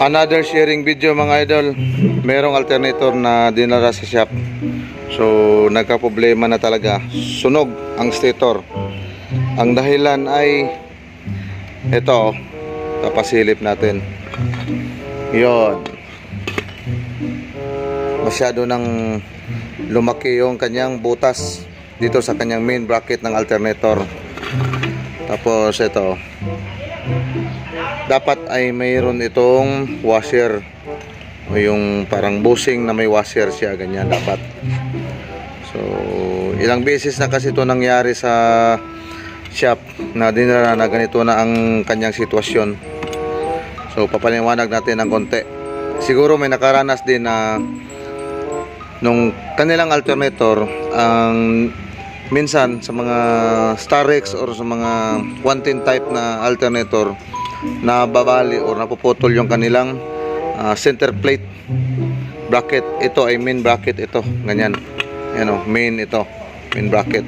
Another sharing video mga idol. Merong alternator na dinala sa shop. So, nagka-problema na talaga. Sunog ang stator. Ang dahilan ay ito, oh. papasilip natin. Yon. Masyado nang lumaki yung kanyang butas dito sa kanyang main bracket ng alternator. Tapos ito, dapat ay mayroon itong washer. O yung parang bushing na may washer siya ganyan dapat. So ilang beses na kasi ito nangyari sa shop na dinala na ganito na ang kanyang sitwasyon. So papaliwanag natin ng konti. Siguro may nakaranas din na nung kanilang alternator ang minsan sa mga Starex or sa mga 110 type na alternator na babali or napuputol yung kanilang ah, center plate. Bracket ito ay main bracket ito ganyan. Yan o main ito main bracket.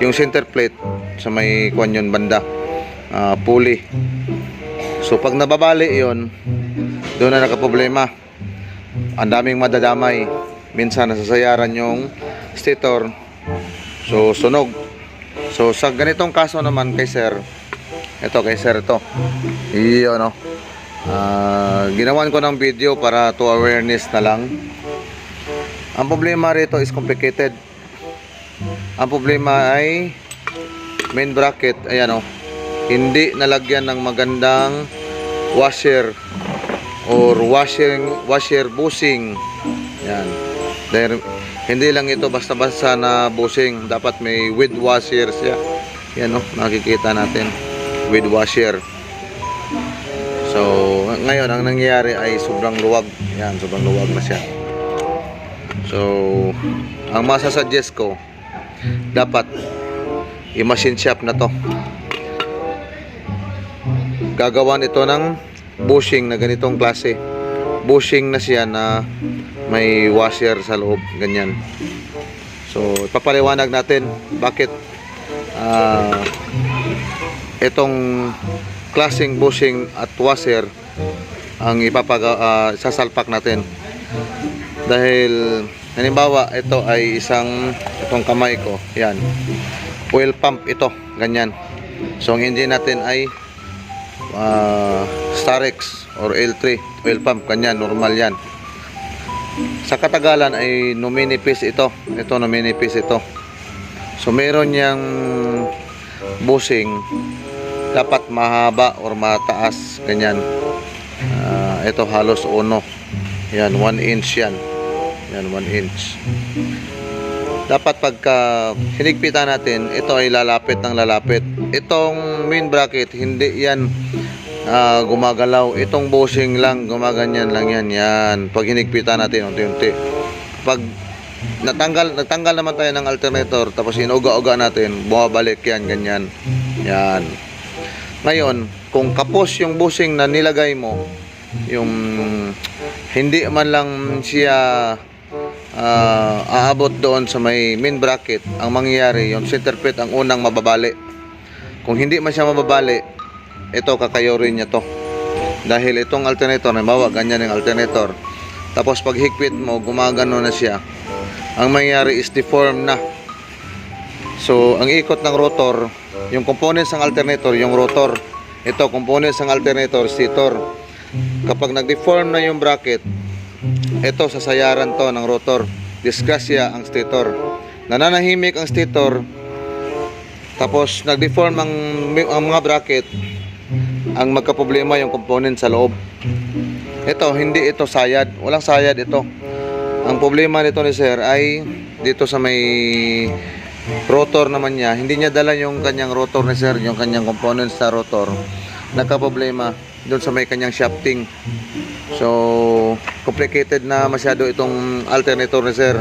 Yung center plate sa may kwan yun banda ah, pulley. So pag nababali yon doon na nakaproblema. Ang daming madadamay. Minsan nasasayaran yung stator. So sunog. So sa ganitong kaso naman kay sir ito kay sir ito iyo no? Ah, ginawan ko ng video para to awareness na lang. Ang problema rito is complicated. Ang problema ay main bracket ayan o hindi nalagyan ng magandang washer or washing washer bushing yan dahil hindi lang ito basta-basta na bushing dapat may with washer siya. Yan o nakikita natin with washer. So ngayon ang nangyayari ay sobrang luwag. Yan sobrang luwag na siya. So ang masasuggest ko dapat i-machine shop na to. Gagawan ito ng bushing na ganitong klase. Bushing na siya na may washer sa loob ganyan. So ipapaliwanag natin bakit ah, itong klaseng bushing at washer ang ipapaga ah, sasalpak natin. Dahil halimbawa ito ay isang itong kamay ko yan oil pump ito ganyan. So ang engine natin ay uh, Starex or L3 oil pump ganyan normal yan. Sa katagalan ay numinipis ito ito numinipis ito. So meron yang bushing dapat mahaba or mataas ganyan. Ah, ito halos uno. Yan 1 inch yan. Yan 1 inch. Dapat pagka hinigpitan natin ito ay lalapit ng lalapit. Itong main bracket hindi yan ah, gumagalaw. Itong bushing lang gumaganyan lang yan. Yan pag hinigpitan natin unti-unti. Pag natanggal natanggal naman tayo ng alternator tapos inuga-uga natin bumabalik yan ganyan. Yan ngayon kung kapos yung bushing na nilagay mo yung hindi man lang siya ah, aabot doon sa may main bracket ang mangyayari yung center plate ang unang mababali. Kung hindi man siya mababali ito kakayorin niya to. Dahil itong alternator halimbawa ganyan yung alternator tapos pag higpit mo gumagano na siya ang mangyayari is deform na so ang ikot ng rotor yung components ng alternator yung rotor. Ito components ng alternator stator kapag nag-deform na yung bracket ito sasayaran to ng rotor. Disgrasya ang stator nananahimik ang stator tapos nag-deform ang, ang mga bracket ang magkaproblema yung component sa loob. Ito hindi ito sayad. Walang sayad ito. Ang problema nito ni sir ay dito sa may rotor naman niya. Hindi niya dala yung kanyang rotor ni sir yung kanyang components sa rotor. Nagka-problema doon sa may kanyang shafting. So complicated na masyado itong alternator ni sir.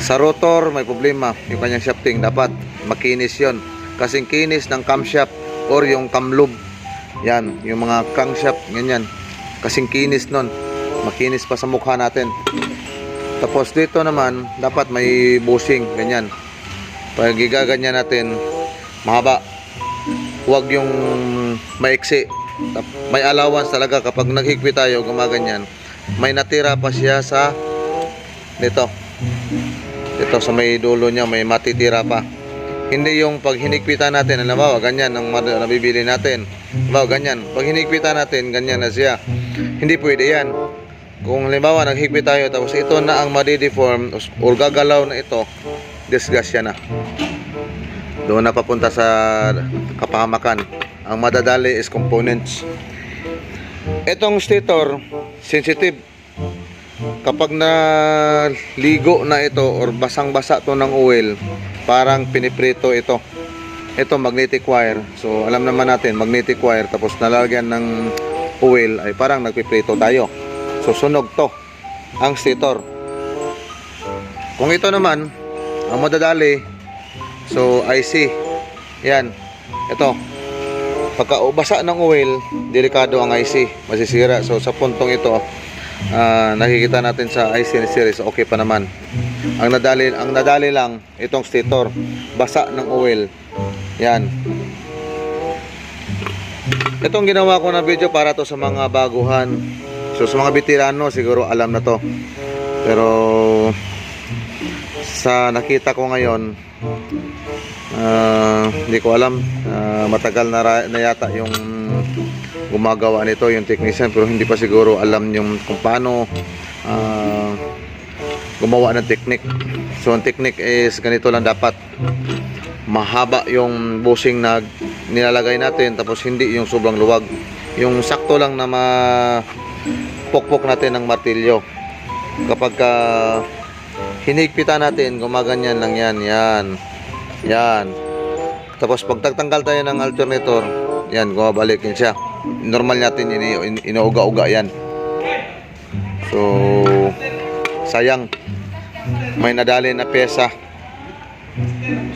Sa rotor may problema yung kanyang shafting. Dapat makinis yon kasing kinis ng camshaft or yung camlube yan yung mga crankshaft ganyan. Kasing kinis nun. Makinis pa sa mukha natin. Tapos dito naman dapat may bushing ganyan pag igaganyan natin mahaba huwag yung maiksi May allowance talaga kapag naghigpit tayo, gumaganyan. May natira pa siya sa dito. Dito sa may dulo niya, may matitira pa. Hindi yung pag hinigpitan natin, alam mo, ganyan ang nabibili natin. Halimbawa, ganyan. Pag hinigpitan natin, ganyan na siya. Hindi pwede yan. Kung halimbawa, naghigpit tayo, tapos ito na ang madideform, or gagalaw na ito, disgrasya na. Doon na papunta sa kapahamakan. Ang madadali is components. Itong stator, sensitive. Kapag na ligo na ito or basang-basa to ng oil, parang piniprito ito. Ito magnetic wire. So alam naman natin magnetic wire tapos nalagyan ng oil ay parang nagpiprito tayo. So sunog to ang stator. Kung ito naman ang madadali so IC. Yan. Ito. Pagka basa ng oil, delikado ang IC, masisira. So sa puntong ito, ah, nakikita natin sa IC series, okay pa naman. Ang nadali, ang nadali lang itong stator, basa ng oil. Yan. Itong ginawa ko na video para to sa mga baguhan. So sa mga veterano siguro alam na to. Pero sa nakita ko ngayon, ah, hindi ko alam. Ah, matagal na, na yata yung gumagawa nito, yung technician, pero hindi pa siguro alam yung kung paano ah, gumawa ng technique. So ang technique is ganito lang dapat. Mahaba yung bushing na nilalagay natin tapos hindi yung sobrang luwag. Yung sakto lang na ma pokpok natin ng martilyo. Kapag ka hinigpitan natin, gumaganyan lang yan, yan. Yan. Tapos pag tagtanggal tayo ng alternator, yan, gumabalik yan siya. Normal natin ini in, inuuga-uga yan. So, sayang. May nadali na pyesa.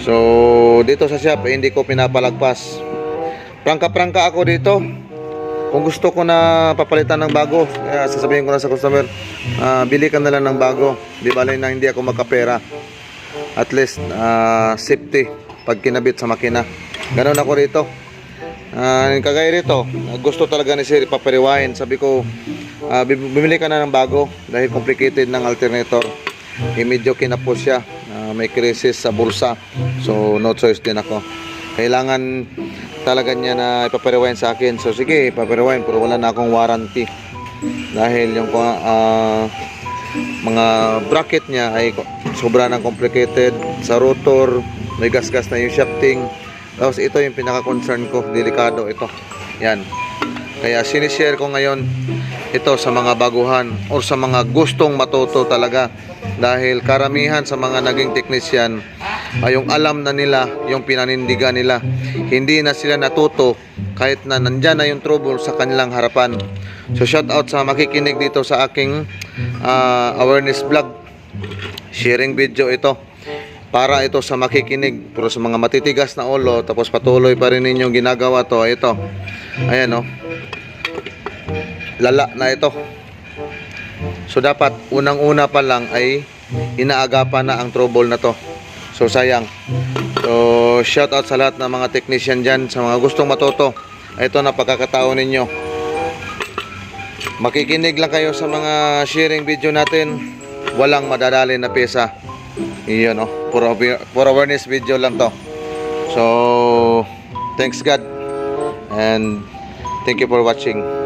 So, dito sa shop, eh, hindi ko pinapalagpas. Prangka-prangka ako dito. Kung gusto ko na papalitan ng bago, kaya sasabihin ko na sa customer, ah, bili ka na lang ng bago. Di bali na hindi ako makapera. At least, ah, safety pag kinabit sa makina. Ganon ako rito. Ah, kagaya rito, gusto talaga ni Sir papariwain. Sabi ko, bib- bumili ka na ng bago dahil complicated ng alternator. Eh, medyo kinapos siya. Ah, may crisis sa bulsa. So, no choice din ako. Kailangan talaga niya na ipapariwain sa akin. So, sige, ipapariwain. Pero wala na akong warranty. Dahil yung ah, mga bracket niya ay sobra ng complicated sa rotor, may gas-gas na yung shafting. Tapos ito yung pinaka-concern ko, delikado ito. Yan. Kaya sinishare ko ngayon ito sa mga baguhan or sa mga gustong matuto talaga dahil karamihan sa mga naging technician ay yung alam na nila, yung pinanindigan nila. Hindi na sila natuto kahit na nandyan na yung trouble sa kanilang harapan. So shout out sa makikinig dito sa aking ah, awareness vlog. Sharing video ito para ito sa makikinig pero sa mga matitigas na ulo tapos patuloy pa rin ninyong ginagawa to ito ayan oh lala na ito so dapat unang una pa lang ay inaagapan na ang trouble na to so sayang. So shout out sa lahat ng mga technician dyan sa mga gustong matuto ito na pagkakataon ninyo. Makikinig lang kayo sa mga sharing video natin. Walang madadali na pesa. Iyon oh. For, awa- for awareness video lang to. So thanks God. And thank you for watching